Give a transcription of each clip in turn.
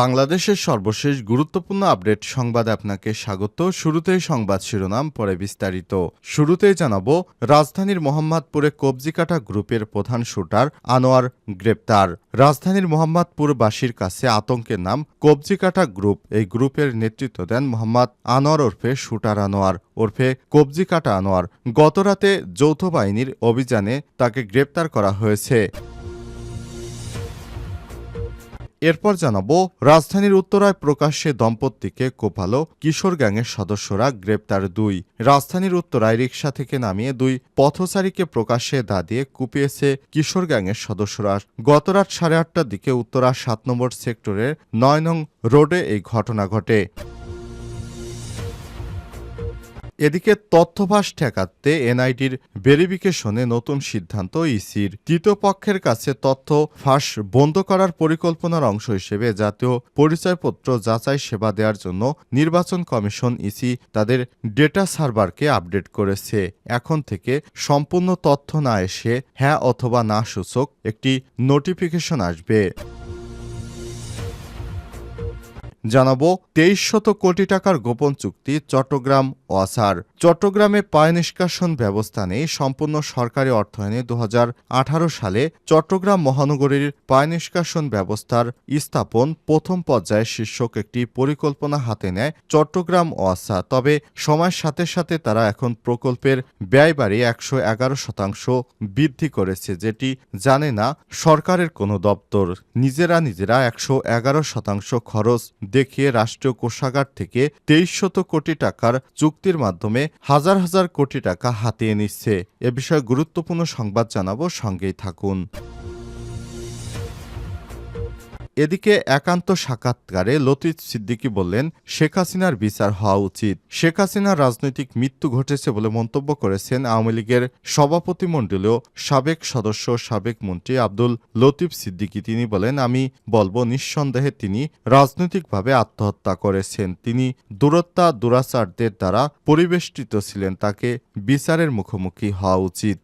বাংলাদেশের সর্বশেষ গুরুত্বপূর্ণ আপডেট সংবাদ আপনাকে স্বাগত। শুরুতেই সংবাদ শিরোনাম, পরে বিস্তারিত। শুরুতেই জানাব, রাজধানীর মোহাম্মদপুরে কবজিকাটা গ্রুপের প্রধান শুটার আনোয়ার গ্রেপ্তার। রাজধানীর মোহাম্মদপুরবাসীর কাছে আতঙ্কের নাম, কবজিকাটা গ্রুপ। এই গ্রুপের নেতৃত্ব দেন মোহাম্মদ আনোয়ার ওরফে শুটার আনোয়ার ওরফে কবজিকাটা আনোয়ার। গতরাতে যৌথ বাহিনীর অভিযানে তাকে গ্রেপ্তার করা হয়েছে। এরপর জানাব, রাজধানীর উত্তরায় প্রকাশ্যে দম্পতিকে কোপালো কিশোর গ্যাংয়ের সদস্যরা গ্রেপ্তার দুই। রাজধানীর উত্তরায় রিকশা থেকে নামিয়ে দুই পথচারীকে প্রকাশ্যে দা দিয়ে কুপিয়েছে কিশোর গ্যাংয়ের সদস্যরা। গতরাত সাড়ে আটটার দিকে উত্তরা সাত নম্বর সেক্টরের নয় নং রোডে এই ঘটনা ঘটে। এদিকে তথ্যভাস ঠেকাতে এনআইডির ভেরিফিকেশনে নতুন সিদ্ধান্ত ইসির। তৃতীয় পক্ষের কাছে তথ্য ফাঁস বন্ধ করার পরিকল্পনার অংশ হিসেবে জাতীয় পরিচয়পত্র যাচাই সেবা দেওয়ার জন্য নির্বাচন কমিশন ইসি তাদের ডেটা সার্ভারকে আপডেট করেছে। এখন থেকে সম্পূর্ণ তথ্য না এসে হ্যাঁ অথবা না সূচক একটি নোটিফিকেশন আসবে। জানাব তেইশ শত কোটি টাকার গোপন চুক্তি চট্টগ্রাম ওয়াসার চট্টগ্রামে পায় নিষ্কাশন ব্যবস্থা নেই সম্পূর্ণ সরকারি অর্থায়নে দু হাজার আঠারো সালে চট্টগ্রাম মহানগরীর পায় নিষ্কাশন ব্যবস্থার স্থাপন প্রথম পর্যায়ে শীর্ষক একটি পরিকল্পনা হাতে নেয় চট্টগ্রাম ওয়াসা। তবে সময়ের সাথে সাথে তারা এখন প্রকল্পের ব্যয় বাড়িয়ে একশো এগারো শতাংশ বৃদ্ধি করেছে, যেটি জানে না সরকারের কোনো দপ্তর। নিজেরা নিজেরা একশো এগারো শতাংশ খরচ দেখিয়ে রাষ্ট্রীয় কোষাগার থেকে তেইশ শত কোটি টাকার চুক্তির মাধ্যমে হাজার হাজার কোটি টাকা হাতিয়ে নিচ্ছে। এ বিষয়ে গুরুত্বপূর্ণ সংবাদ জানাব সঙ্গেই থাকুন। এদিকে একান্ত সাক্ষাৎকারে লতিফ সিদ্দিকী বললেন, শেখ হাসিনার বিচার হওয়া উচিত। শেখ হাসিনার রাজনৈতিক মৃত্যু ঘটেছে বলে মন্তব্য করেছেন আওয়ামী লীগের সভাপতিমণ্ডলীয় সাবেক সদস্য সাবেক মন্ত্রী আব্দুল লতিফ সিদ্দিকী। তিনি বলেন, আমি বলব, নিঃসন্দেহে তিনি রাজনৈতিকভাবে আত্মহত্যা করেছেন। তিনি দূরত্বা দুরাচারদের দ্বারা পরিবেষ্টিত ছিলেন। তাকে বিচারের মুখোমুখি হওয়া উচিত।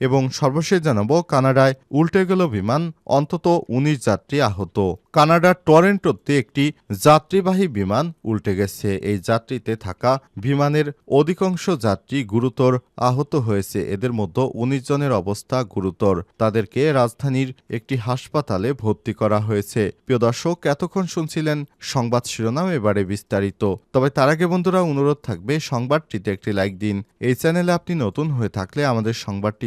এবং সর্বশেষ জানাব কানাডায় উল্টে গেল বিমান, অন্তত উনিশ যাত্রী আহত। কানাডার টরেন্টোতে একটি যাত্রীবাহী বিমান উল্টে গেছে। এই যাত্রীতে থাকা বিমানের অধিকাংশ যাত্রী গুরুতর আহত হয়েছে। এদের মধ্যে উনিশ জনের অবস্থা গুরুতর। তাদেরকে রাজধানীর একটি হাসপাতালে ভর্তি করা হয়েছে। প্রিয় দর্শক, এতক্ষণ শুনছিলেন সংবাদ শিরোনাম, এবারে বিস্তারিত। তবে তার আগে বন্ধুরা, অনুরোধ থাকবে, সংবাদটিতে একটি লাইক দিন। এই চ্যানেলে আপনি নতুন হয়ে থাকলে আমাদের সংবাদটি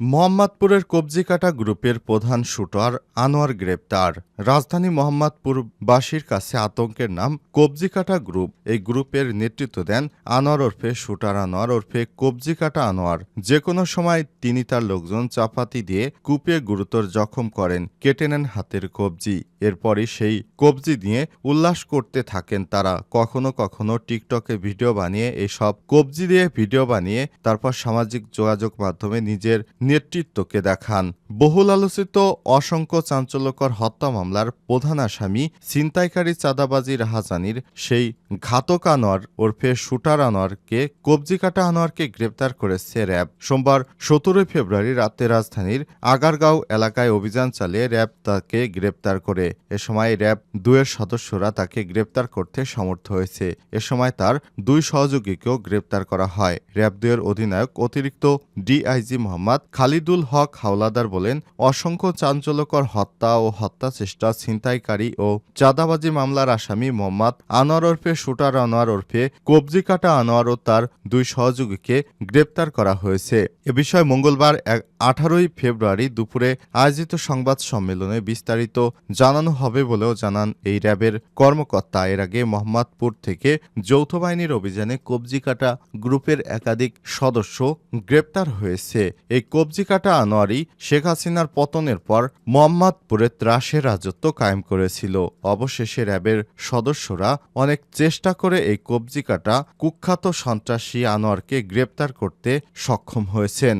মোহাম্মদপুরের কবজিকাটা গ্রুপের প্রধান শুটার আনোয়ার গ্রেপ্তার। রাজধানী মোহাম্মদপুরবাসীর কাছে আতঙ্কের নাম, কবজিকাটা গ্রুপ। এই গ্রুপের নেতৃত্ব দেন আনোয়ার ওরফে শুটার আনোয়ার ওরফে কবজিকাটা আনোয়ার। যে কোনো সময় তিনি তার লোকজন চাপাতি দিয়ে কুপিয়ে গুরুতর জখম করেন, কেটে নেন হাতের কবজি। এরপরই সেই কবজি দিয়ে উল্লাস করতে থাকেন তারা। কখনো কখনো টিকটকে ভিডিও বানিয়ে এসব কবজি দিয়ে ভিডিও বানিয়ে তারপর সামাজিক যোগাযোগ মাধ্যমে নিজের নেতৃত্বকে দেখান। বহুল আলোচিত অসংখ্য চাঞ্চল্যকর হত্যা মামলার প্রধান আসামি ছিনতাইকারী চাঁদাবাজি রাহাজানির সেই ঘাতক আনোয়ার ওরফে শুটার আনোয়ারকে কবজি কাটা আনোয়ারকে গ্রেপ্তার করেছে র্যাব। সোমবার সতেরোই ফেব্রুয়ারি রাতে রাজধানীর আগারগাঁও এলাকায় অভিযান চালিয়ে র্যাব তাকে গ্রেপ্তার করে। এ সময় র্যাব দুয়ের সদস্যরা তাকে গ্রেপ্তার করতে সমর্থ হয়েছে। এ সময় তার দুই সহযোগীকেও গ্রেপ্তার করা হয়। র্যাব দুয়ের অধিনায়ক অতিরিক্ত ডিআইজি মোহাম্মদ খালিদুল হক হাওলাদার বলেন, অসংখ্য চাঞ্চল্যকর হত্যা ও হত্যা চেষ্টা ছিনতাইকারী ও চাঁদাবাজি মামলার আসামি মোহাম্মদ আনোয়ার ওরফে শুটার আনোয়ার ওরফে কবজি কাটা আনোয়ার ও তার দুই সহযোগীকে গ্রেপ্তার করা হয়েছে। এ বিষয়ে মঙ্গলবার এক আঠারোই ফেব্রুয়ারি দুপুরে আয়োজিত সংবাদ সম্মেলনে বিস্তারিত জানানো হবে বলেও জানান এই র্যাবের কর্মকর্তা। এর আগে মোহাম্মদপুর থেকে যৌথ বাহিনীর অভিযানে কবজি কাটা গ্রুপের একাধিক সদস্য গ্রেপ্তার হয়েছে। এই কবজিকাটা আনোয়ারি শেখ হাসিনার পতনের পর মোহাম্মদপুরে ত্রাসের রাজত্ব কায়েম করেছিল। অবশেষে র্যাবের সদস্যরা অনেক চেষ্টা করে এই কবজি কাটা কুখ্যাত সন্ত্রাসী আনোয়ারকে গ্রেপ্তার করতে সক্ষম হয়েছেন।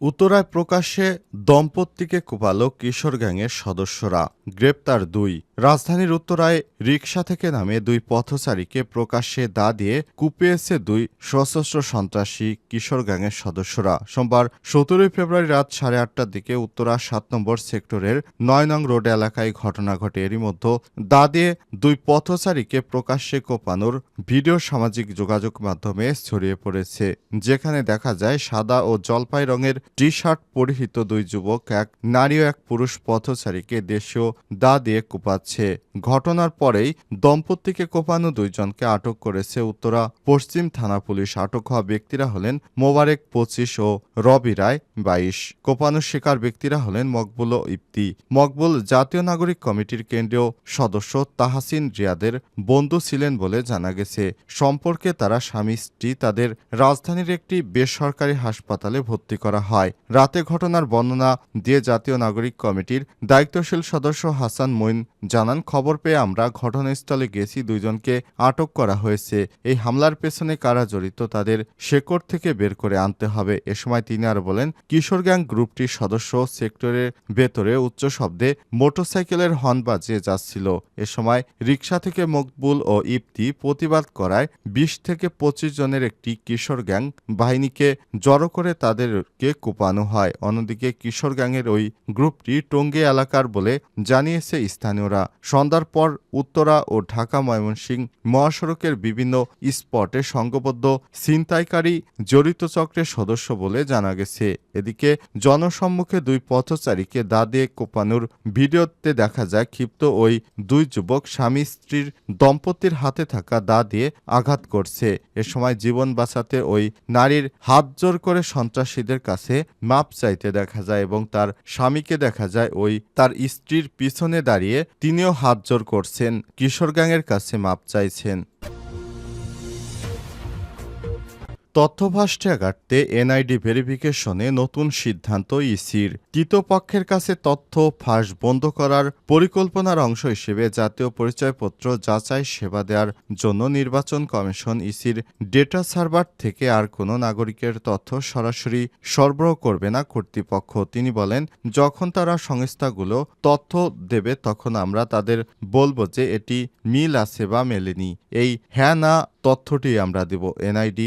উত্তরায় প্রকাশ্যে দম্পতিকে কোপালো কিশোর গ্যাংয়ের সদস্যরা। গ্রেপ্তার দুই। রাজধানীর উত্তরায় রিকশা থেকে নামে দুই পথচারীকে প্রকাশ্যে দা দিয়ে কুপিয়েছে দুই সশস্ত্র সন্ত্রাসী কিশোর গ্যাংয়ের সদস্যরা। সোমবার সতেরোই ফেব্রুয়ারি রাত সাড়ে আটটার দিকে উত্তরা সাত নম্বর সেক্টরের নয় নং রোড এলাকায় ঘটনা ঘটে। এরই মধ্যে দা দিয়ে দুই পথচারীকে প্রকাশ্যে কোপানোর ভিডিও সামাজিক যোগাযোগ মাধ্যমে ছড়িয়ে পড়েছে। যেখানে দেখা যায় সাদা ও জলপাই রঙের টি শার্ট পরিহিত দুই যুবক, এক নারী ও এক পুরুষ পথচারীকে দেশীয় দা দিয়ে কোপাচ্ছে। ঘটনার পরেই দম্পতিকে কোপানো দুইজনকে আটক করেছে উত্তরা পশ্চিম থানা পুলিশ। আটক হওয়া ব্যক্তিরা হলেন মোবারেক পঁচিশ ও রবি রায় বাইশ। কোপানো শিকার ব্যক্তিরা হলেন মকবুল ও ইপ্তি মকবুল জাতীয় নাগরিক কমিটির কেন্দ্রীয় সদস্য তাহাসিন রিয়াদের বন্ধু ছিলেন বলে জানা গেছে। সম্পর্কে তারা স্বামী স্ত্রী তাদের রাজধানীর একটি বেসরকারি হাসপাতালে ভর্তি করা হয়। রাতে ঘটনার বর্ণনা দিয়ে জাতীয় নাগরিক কমিটির দায়িত্বশীল সদস্য হাসান মইন জানান, খবর পেয়ে আমরা ঘটনাস্থলে গেছি, দুইজনকে আটক করা হয়েছে। এই হামলার পেছনে কারা জড়িত তাদের শেকড় থেকে বের করে আনতে হবে। এ সময় তিনি আর বলেন, কিশোর গ্যাং গ্রুপটির সদস্য সেক্টরের ভেতরে উচ্চ শব্দে মোটরসাইকেলের হর্ন বাজিয়ে যাচ্ছিল। এ সময় রিকশা থেকে মকবুল ও ইপ্তি প্রতিবাদ করায় বিশ থেকে পঁচিশ জনের একটি কিশোর গ্যাং বাহিনীকে জড়ো করে তাদেরকে কোপানো হয়। অন্যদিকে কিশোর গ্যাংয়ের ওই গ্রুপটি টঙ্গী এলাকার বলে জানিয়েছে স্থানীয়রা। সন্ধ্যার পর উত্তরা ও ঢাকা ময়মনসিংহ মহাসড়কের বিভিন্ন স্পটে সংঘবদ্ধ ছিনতাইকারী জড়িত চক্রের সদস্য বলে জানা গেছে। এদিকে জনসম্মুখে দুই পথচারীকে দা দিয়ে কোপানোর ভিডিওতে দেখা যায়, ক্ষিপ্ত ওই দুই যুবক স্বামী স্ত্রীর দম্পতির হাতে থাকা দা দিয়ে আঘাত করছে। এ সময় জীবন বাঁচাতে ওই নারীর হাত জোর করে সন্ত্রাসীদের কাছে মাপ চাইতে দেখা যায় এবং তার স্বামীকে দেখা যায়। ওই তার স্ত্রীর পিছনে দাঁড়িয়ে তিনিও হাত জোর করছেন, কিশোর গ্যাংয়ের কাছে মাপ চাইছেন। তথ্যভাষ্টে কাটতে এনআইডি ভেরিফিকেশনে নতুন সিদ্ধান্ত ইসির। কৃতপক্ষের কাছে তথ্য ফাঁস বন্ধ করার পরিকল্পনার অংশ হিসেবে জাতীয় পরিচয়পত্র যাচাই সেবা দেওয়ার জন্য নির্বাচন কমিশন ইসির ডেটা সার্ভার থেকে আর কোনো নাগরিকের তথ্য সরাসরি সরবরাহ করবে না কর্তৃপক্ষ। তিনি বলেন, যখন তারা সংস্থাগুলো তথ্য দেবে তখন আমরা তাদের বলব যে এটি মিল আছে বা মেলেনি। এই হ্যাঁ না তথ্যটি আমরা দেব। এনআইডি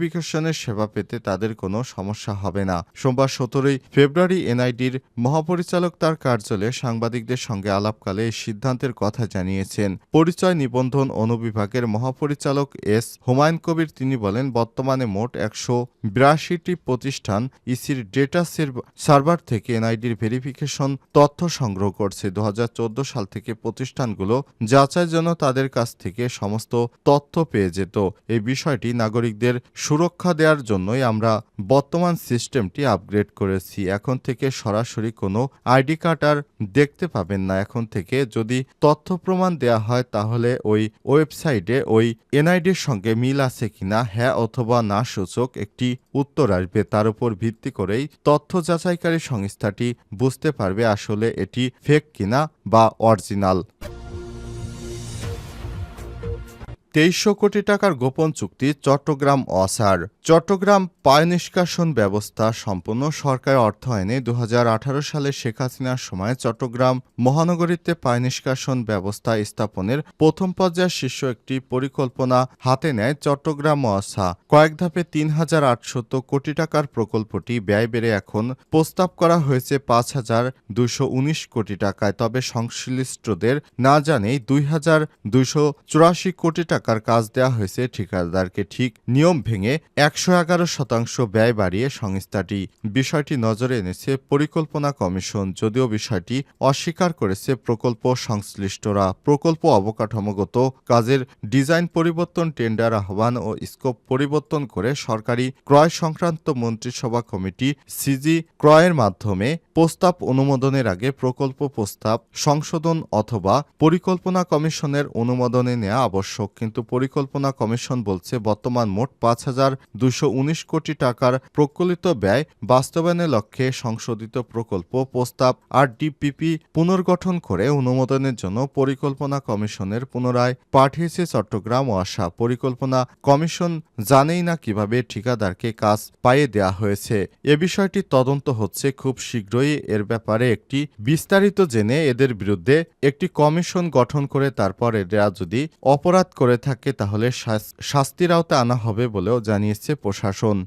ভেরিফিকেশনের সেবা পেতে তাদের কোনো সমস্যা হবে না। সোমবার সতেরোই ফেব্রুয়ারি এনআইডির মহাপরিচালক তার কার্যালয়ে সাংবাদিকদের সঙ্গে আলাপকালে এই সিদ্ধান্তের কথা জানিয়েছেন। পরিচয় নিবন্ধন অনুবিভাগের মহাপরিচালক এস হুমায়ুন কবির তিনি বলেন, বর্তমানে মোট একশো বিরাশিটি প্রতিষ্ঠান ইসির ডেটা সার্ভার থেকে এনআইডির ভেরিফিকেশন তথ্য সংগ্রহ করছে। দু হাজার চোদ্দ সাল থেকে প্রতিষ্ঠানগুলো যাচাইয়ের জন্য তাদের কাছ থেকে সমস্ত তথ্য পেয়ে যেত। এই বিষয়টি নাগরিকদের সুরক্ষা দেওয়ার জন্যই আমরা বর্তমান সিস্টেমটি আপগ্রেড করেছি। এখন থেকে সরাসরি কোনো আইডি কার্ড আর দেখতে পাবেন না। এখন থেকে যদি তথ্য প্রমাণ দেয়া হয়, তাহলে ওই ওয়েবসাইটে ওই এনআইডির সঙ্গে মিল আছে কিনা হ্যাঁ অথবা না সূচক একটি উত্তর আসবে। তার উপর ভিত্তি করেই তথ্য যাচাইকারী সংস্থাটি বুঝতে পারবে আসলে এটি ফেক কিনা বা অরিজিনাল তেইশশো কোটি টাকার গোপন চুক্তি চট্টগ্রাম অসার। চট্টগ্রাম পায় নিষ্কাশন ব্যবস্থা সম্পূর্ণ সরকারের অর্থায়নে দু হাজার আঠারো সালে শেখ হাসিনার সময় চট্টগ্রাম মহানগরীতে পায় নিষ্কাশন ব্যবস্থা স্থাপনের প্রথম পর্যায়ের শীর্ষ একটি পরিকল্পনা হাতে নেয় চট্টগ্রাম অসা। কয়েক ধাপে তিন হাজার আটশত কোটি টাকার প্রকল্পটি ব্যয় বেড়ে এখন প্রস্তাব করা হয়েছে পাঁচ হাজার দুশো উনিশ কোটি টাকায়। তবে সংশ্লিষ্টদের না জানেই দুই হাজার দুইশো চুরাশি কোটি টাকার কাজ দেওয়া হয়েছে ঠিকাদারকে ঠিক নিয়ম ভেঙে একশো এগারো শতাংশ ব্যয় বাড়িয়ে সংস্থাটি বিষয়টি নজরে এনেছে পরিকল্পনা কমিশন। যদিও বিষয়টি অস্বীকার করেছে প্রকল্প সংশ্লিষ্টরা। প্রকল্প অবকাঠামোগত কাজের ডিজাইন পরিবর্তন, টেন্ডার আহ্বান ও স্কোপ পরিবর্তন করে সরকারি ক্রয় সংক্রান্ত মন্ত্রিসভা কমিটি সিজি ক্রয়ের মাধ্যমে প্রস্তাব অনুমোদনের আগে প্রকল্প প্রস্তাব সংশোধন অথবা পরিকল্পনা কমিশনের অনুমোদনে নেওয়া আবশ্যক। কিন্তু পরিকল্পনা কমিশন বলছে, বর্তমান মোট পাঁচ হাজার কোটি টাকার প্রকলিত ব্যয় বাস্তবায়নের লক্ষ্যে সংশোধিত প্রকল্প প্রস্তাব আর ডিপিপি পুনর্গঠন করে অনুমোদনের জন্য পরিকল্পনা কমিশনের পুনরায় পাঠিয়েছে চট্টগ্রাম ওয়াসা পরিকল্পনা কমিশন জানেই না কীভাবে ঠিকাদারকে কাজ পাইয়ে দেওয়া হয়েছে। এ বিষয়টি তদন্ত হচ্ছে খুব শীঘ্রই। এর ব্যাপারে একটি বিস্তারিত জেনে এদের বিরুদ্ধে একটি কমিশন গঠন করে তারপর এরা যদি অপরাধ করে থাকে তাহলে শাস- শাস্তির আওতায় আনা হবে বলেও জানিয়েছে প্রশাসন।